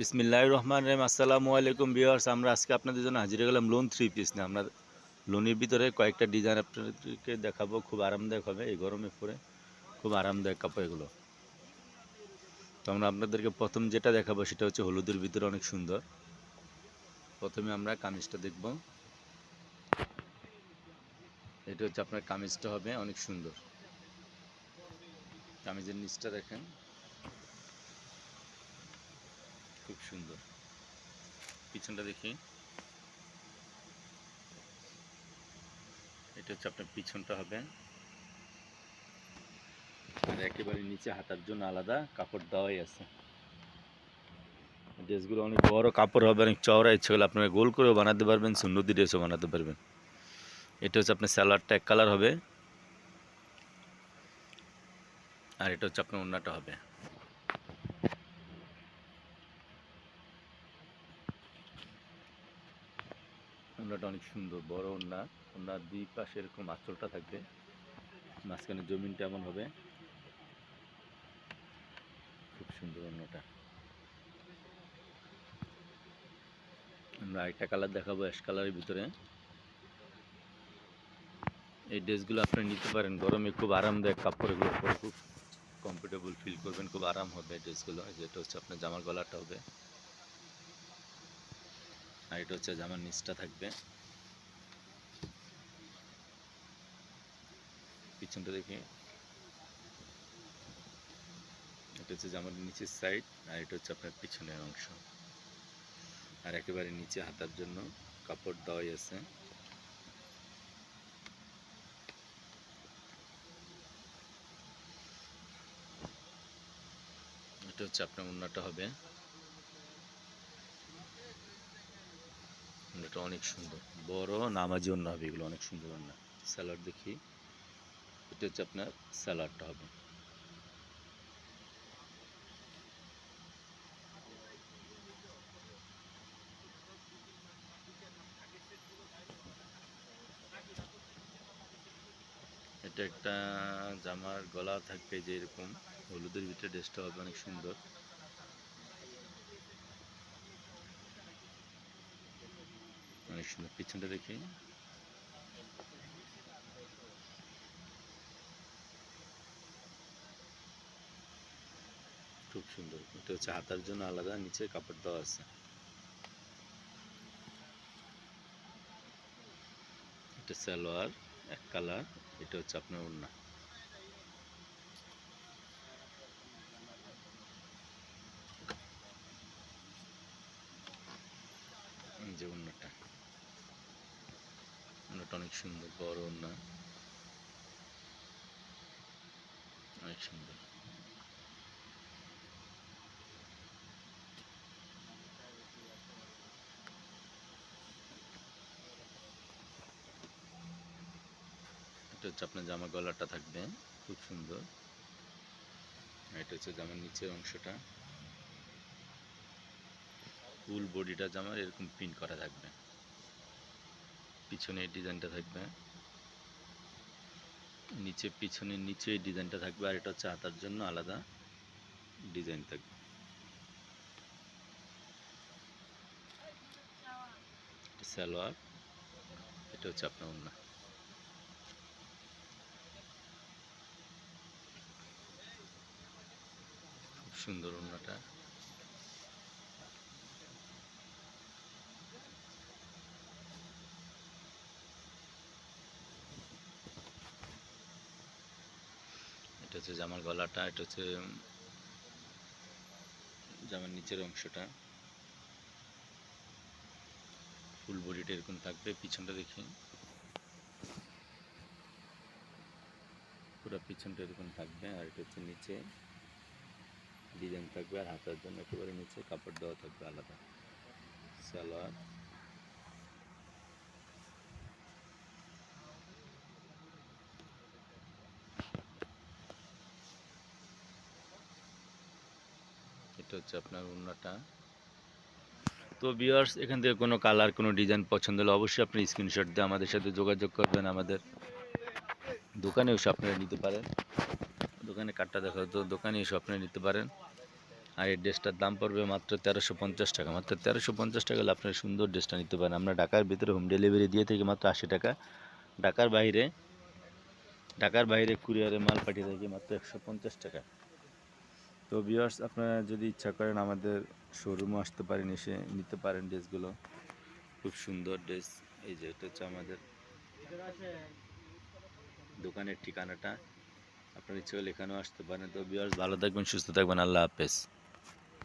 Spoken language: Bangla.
বিসমিল্লাহ রহমান রহিম। আসসালামু আলাইকুম বিয়ার্স আমরা আজকে আপনাদের জন্য হাজির গেলাম লোন থ্রি পিস নিয়ে। আমরা লোনের ভিতরে কয়েকটা ডিজাইন আপনাদেরকে দেখাবো, খুব আরামদায়ক হবে এই গরমে পরে খুব আরামদায়ক কাপড় এগুলো। তো আমরা আপনাদেরকে প্রথম যেটা দেখাবো সেটা হচ্ছে হলুদের ভিতরে অনেক সুন্দর। প্রথমে আমরা কামিজটা দেখব। এটা হচ্ছে আপনার কামিজটা হবে, অনেক সুন্দর। কামিজের নিচটা দেখেন খুব সুন্দর। পিছনটা দেখি। এটা হচ্ছে আপনার পিছনটা হবে। আর একেবারে নিচে হাতার জন্য আলাদা কাপড় দেওয়াই আছে। ড্রেসগুলো অনেক বড় কাপড় হবে, অনেক চওড়া, ইচ্ছে হলে আপনারা গোল করেও বানাতে পারবেন, সুন্নতি ড্রেসও বানাতে পারবেন। এটা হচ্ছে আপনার স্যালাডটা এক কালার হবে। আর এটা হচ্ছে আপনার অন্যটা হবে। ওনাটা অনেক সুন্দর, বড় ওনা ওনার দুই পাশে এরকম আঁচলটা থাকবে। মাঝখানে জমিনটা এমন হবে। খুব সুন্দর ওনাটা আমরা আরেকটা কালার দেখাবো অ্যাশ কালারের ভিতরে। এই ড্রেসগুলো আপনি নিতে পারেন। গরমে খুব আরামদায়ক কাপড় এগুলো পরে খুব কমফোর্টেবল ফিল করবেন, খুব আরাম হবে ড্রেসগুলো। যেটা হচ্ছে আপনার জামার গলাটা হবে। আর এটা হচ্ছে জামার নিচটা থাকবে। পিছনটা দেখি। এটা হচ্ছে জামার নিচের সাইড আর এটা হচ্ছে আপনার পিছনের অংশ। আর একেবারে নিচে হাতার জন্য কাপড় দেওয়াই আছে। এটা হচ্ছে আপনার অন্যটা হবে। এটা অনেক সুন্দর। বড়, নামাজি অন্য হবে, এগুলো অনেক সুন্দর অন্য স্যালাড দেখি। এটা হচ্ছে আপনার স্যালাডটা হবে। এটা একটা জামার গলা থাকবে যে এরকম হলুদের ভিতরে ড্রেসটা হবে অনেক সুন্দর। অনেক সুন্দর পিছনটা দেখি খুব সুন্দর। এটা হচ্ছে হাতার জন্য আলাদা, নিচে কাপড় দেওয়া আছে। এটা সালোয়ার, এক কালার, এটা হচ্ছে আপনার ওড়না এই যে ওড়নাটা ওড়নাটা অনেক সুন্দর, বড় ওড়না অনেক সুন্দর। এটা হচ্ছে আপনার জামা গলাটা থাকবে, খুব সুন্দর। এটা হচ্ছে জামার নিচের অংশটা। ফুল বডিটা জামার এরকম প্রিন্ট করা থাকবে। পিছনে ডিজাইনটা থাকবে। নিচে পিছনের নিচে ডিজাইনটা থাকবে আর এটা হচ্ছে হাতার জন্য আলাদা ডিজাইন থাকবে। সালোয়ার, এটা হচ্ছে আপনার অন্য খুব সুন্দর অন্যটা হচ্ছে জামার গলাটা, এটা হচ্ছে জামার নিচের অংশটা। ফুল বডিটা এরকম থাকবে, পিছনটা দেখি। পুরো পিছনটা এরকম থাকবে, আর এটা হচ্ছে নিচে। ডিজাইন থাকবে আর হাতার জন্য একেবারে নিচে, কাপড় দেওয়া থাকবে আলাদা। সালোয়ার এটা হচ্ছে আপনার ওড়নাটা। তো বিয়ার্স এখান থেকে কোনো কালার কোনো ডিজাইন পছন্দ হলে অবশ্যই আপনি স্ক্রিনশট দিয়ে আমাদের সাথে যোগাযোগ করবেন, আমাদের দোকানে এসে আপনারা নিতে পারেন। দোকানে কাটটা দেখা তো দোকানে এসে আপনারা নিতে পারেন। আর এই ড্রেসটার দাম পড়বে মাত্র তেরোশো পঞ্চাশ টাকা। মাত্র তেরোশো পঞ্চাশ টাকা হলে আপনার সুন্দর ড্রেসটা নিতে পারেন। আমরা ঢাকার ভিতরে হোম ডেলিভারি দিয়ে থাকি মাত্র আশি টাকা। ঢাকার বাইরে ঢাকার বাইরে কুরিয়ারে মাল পাঠিয়ে থাকি মাত্র একশো পঞ্চাশ টাকা। তো ভিওয়ার্স আপনারা যদি ইচ্ছা করেন আমাদের শোরুমে আসতে পারেন, এসে নিতে পারেন ড্রেসগুলো খুব সুন্দর ড্রেস এই যে এটা হচ্ছে আমাদের দোকানের ঠিকানাটা। আপনার ইচ্ছে করলে এখানেও আসতে পারেন। তো ভিওয়ার্স ভালো থাকবেন, সুস্থ থাকবেন, আল্লাহ হাফেজ।